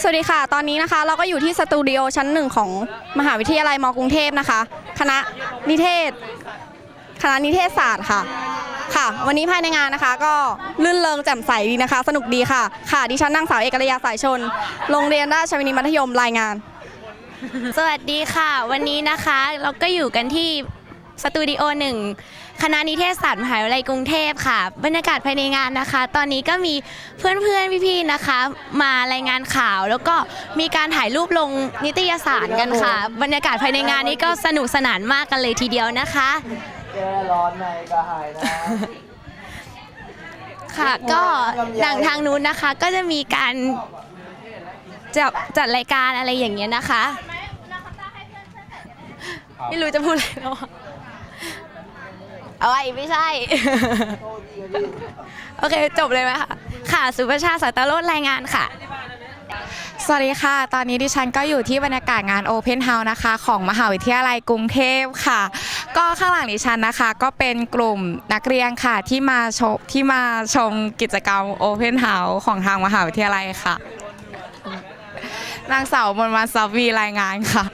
สวัสดีค่ะ ตอนนี้นะคะเราก็อยู่ที่สตูดิโอชั้นหนึ่งของมหาวิทยาลัยมกรุงเทพนะคะ คณะนิเทศ คณะนิเทศศาสตร์ค่ะ ค่ะ วันนี้ภายในงานนะคะ ก็ลื่นเริงแจ่มใสดีนะคะ สนุกดีค่ะ ค่ะ ดิฉันนางสาวเอกรยาสายชน โรงเรียนราชวินิตมัธยมรายงาน สวัสดีค่ะ วันนี้นะคะเราก็อยู่กันที่ สตูดิโอหนึ่งคณะนิเทศศาสตร์มหาวิทยาลัยกรุงเทพค่ะ บรรยากาศภายในงานนะคะ ตอนนี้ก็มีเพื่อนๆพี่ๆนะคะ มารายงานข่าว แล้วก็มีการถ่ายรูปลงนิตยสารกันค่ะ บรรยากาศภายในงานนี้ก็สนุกสนานมากกันเลยทีเดียวนะคะ แก้ร้อนในกระหายนะ ค่ะก็หนังทางนู้นนะคะก็จะมีการจัดจัดรายการอะไรอย่างเงี้ยนะคะ ไม่รู้จะพูดอะไรแล้วอะ เอะไรไม่ใช่ โอเค จบเลยไหมคะค่ะสุภาชาสายตาโรดรายงานค่ะ สวัสดีค่ะ ตอนนี้ดิฉันก็อยู่ที่บรรยากาศงาน Open House นะคะ ของมหาวิทยาลัยกรุงเทพค่ะ ก็ข้างหลังดิฉันนะคะ ก็เป็นกลุ่มนักเรียนค่ะที่มาชมที่มาชมกิจกรรม Open House ของทางมหาวิทยาลัยค่ะ นางสาวมนวันซับวีรายงานค่ะ